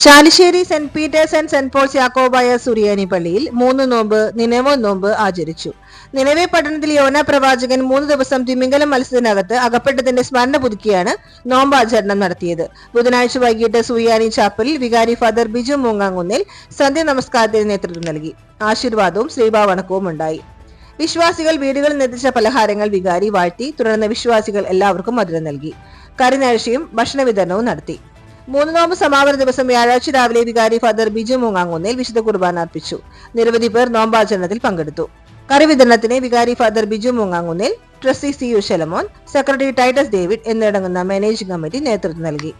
Chalissery Saint Peter's and Saint Paul's Yakobaya സുറിയാനി പള്ളിയിൽ മൂന്ന് നോമ്പ് നിലവോ നോമ്പ് ആചരിച്ചു. നിലവേ പട്ടണത്തിൽ യോന പ്രവാചകൻ മൂന്ന് ദിവസം തിമിംഗലം മത്സ്യത്തിനകത്ത് അകപ്പെട്ടതിന്റെ സ്മരണ പുതുക്കിയാണ് നോമ്പാചരണം നടത്തിയത്. ബുധനാഴ്ച വൈകിട്ട് സുറിയാനി ചാപ്പലിൽ വികാരി ഫാദർ ബിജു മൂങ്ങാങ്കുന്നിൽ സന്ധ്യ നമസ്കാരത്തിന് നേതൃത്വം നൽകി. ആശീർവാദവും ശ്രീഭാവണക്കവും ഉണ്ടായി. വിശ്വാസികൾ വീടുകളിൽ നിർദ്ദേശ പലഹാരങ്ങൾ വികാരി വാഴ്ത്തി തുടർന്ന് വിശ്വാസികൾ എല്ലാവർക്കും മധുരം നൽകി. കരിനാഴ്ചയും ഭക്ഷണ വിതരണവും നടത്തി. മൂന്ന് നോമ്പ് സമാപന ദിവസം വ്യാഴാഴ്ച രാവിലെ വികാരി ഫാദർ ബിജു മൂങ്ങാങ്കുന്നിൽ വിശുദ്ധ കുർബാന അർപ്പിച്ചു. നിരവധി പേർ നോമ്പാചരണത്തിൽ പങ്കെടുത്തു. കറി വിതരണത്തിന് വികാരി father Biju Moongamkunnil trustee C U Shalamon secretary Titus David എന്നിടങ്ങുന്ന managing committee നേതൃത്വം നൽകി.